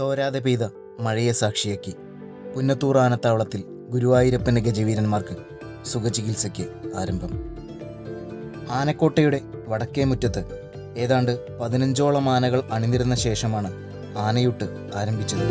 തോരാതെ പെയ്ത മഴയെ സാക്ഷിയാക്കി. പുന്നത്തൂർ ആനത്താവളത്തിൽ ഗുരുവായൂരപ്പന്റെ ഗജവീരന്മാർക്ക് സുഖചികിത്സയ്ക്ക് ആരംഭം. ആനക്കോട്ടയുടെ വടക്കേ മുറ്റത്ത് ഏതാണ്ട് പതിനഞ്ചോളം ആനകൾ അണിനിരുന്ന ശേഷമാണ് ആനയൂട്ട് ആരംഭിച്ചത്.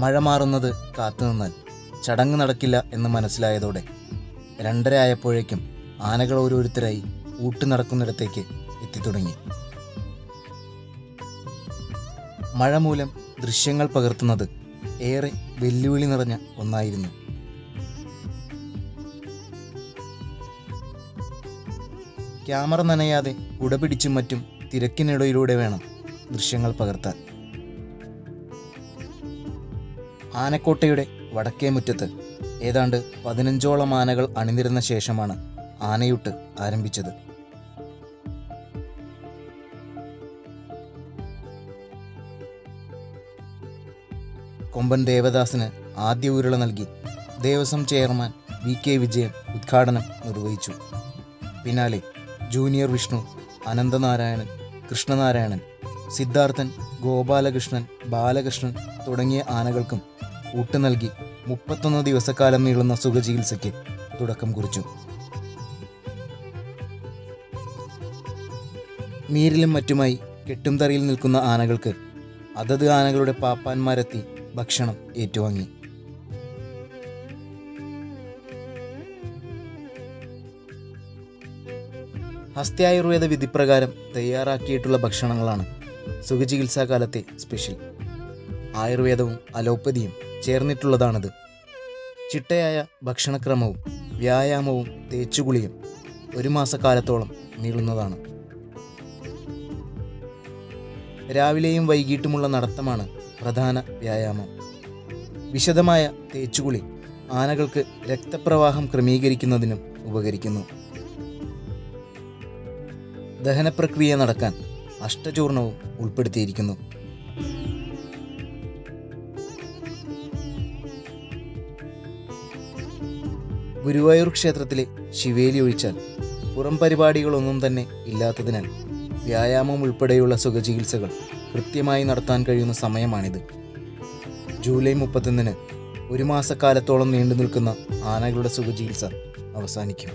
മഴ മാറുന്നത് കാത്തുനിന്നാൽ ചടങ്ങ് നടക്കില്ല എന്ന് മനസ്സിലായതോടെ രണ്ടര ആയപ്പോഴേക്കും ആനകൾ ഓരോരുത്തരായി ഊട്ടു നടക്കുന്നിടത്തേക്ക് എത്തിത്തുടങ്ങി. മഴ മൂലം ദൃശ്യങ്ങൾ പകർത്തുന്നത് ഏറെ വെല്ലുവിളി നിറഞ്ഞ ഒന്നായിരുന്നു. ക്യാമറ നനയാതെ കുടപിടിച്ചും മറ്റും തിരക്കിനിടയിലൂടെ വേണം ദൃശ്യങ്ങൾ പകർത്താൻ. ആനക്കോട്ടയുടെ വടക്കേ മുറ്റത്ത് ഏതാണ്ട് പതിനഞ്ചോളം ആനകൾ അണിനിരുന്ന ശേഷമാണ് ആനയുട്ട് ആരംഭിച്ചത്. കൊമ്പൻ ദേവദാസിന് ആദ്യ ഉരുള നൽകി Devaswom chairman V K Vijayan ഉദ്ഘാടനം നിർവഹിച്ചു. പിന്നാലെ ജൂനിയർ വിഷ്ണു അനന്തനാരായണൻ കൃഷ്ണനാരായണൻ സിദ്ധാർത്ഥൻ ഗോപാലകൃഷ്ണൻ ബാലകൃഷ്ണൻ തുടങ്ങിയ ആനകൾക്കും ഊട്ട് നൽകി മുപ്പത്തൊന്ന് ദിവസക്കാലം നീളുന്ന സുഖചികിത്സയ്ക്ക് തുടക്കം കുറിച്ചു. നീരിലും മറ്റുമായി കെട്ടും തറിയിൽ നിൽക്കുന്ന ആനകൾക്ക് അതത് ആനകളുടെ പാപ്പാന്മാരെത്തി ഭക്ഷണം ഏറ്റുവാങ്ങി. ഹസ്ത്യായുർവേദ വിധിപ്രകാരം തയ്യാറാക്കിയിട്ടുള്ള ഭക്ഷണങ്ങളാണ് സുഖചികിത്സാകാലത്തെ സ്പെഷ്യൽ. ആയുർവേദവും അലോപ്പതിയും ചേർന്നിട്ടുള്ളതാണിത്. ചിട്ടയായ ഭക്ഷണക്രമവും വ്യായാമവും തേച്ചുകുളിയും ഒരു മാസക്കാലത്തോളം നീളുന്നതാണ്. രാവിലെയും വൈകിട്ടുമുള്ള നടത്തമാണ് പ്രധാന വ്യായാമം. വിശദമായ തേച്ചുകുളി ആനകൾക്ക് രക്തപ്രവാഹം ക്രമീകരിക്കുന്നതിനും ഉപകരിക്കുന്നു. ദഹനപ്രക്രിയ നടക്കാൻ അഷ്ടചൂർണവും ഉൾപ്പെടുത്തിയിരിക്കുന്നു. ഗുരുവായൂർ ക്ഷേത്രത്തിലെ ശിവേലി ഒഴിച്ചാൽ പുറം പരിപാടികളൊന്നും തന്നെ ഇല്ലാത്തതിനാൽ വ്യായാമം ഉൾപ്പെടെയുള്ള സുഖചികിത്സകൾ കൃത്യമായി നടത്താൻ കഴിയുന്ന സമയമാണിത്. ജൂലൈ മുപ്പത്തൊന്നിന് ഒരു മാസക്കാലത്തോളം നീണ്ടു നിൽക്കുന്ന ആനകളുടെ സുഖചികിത്സ അവസാനിക്കും.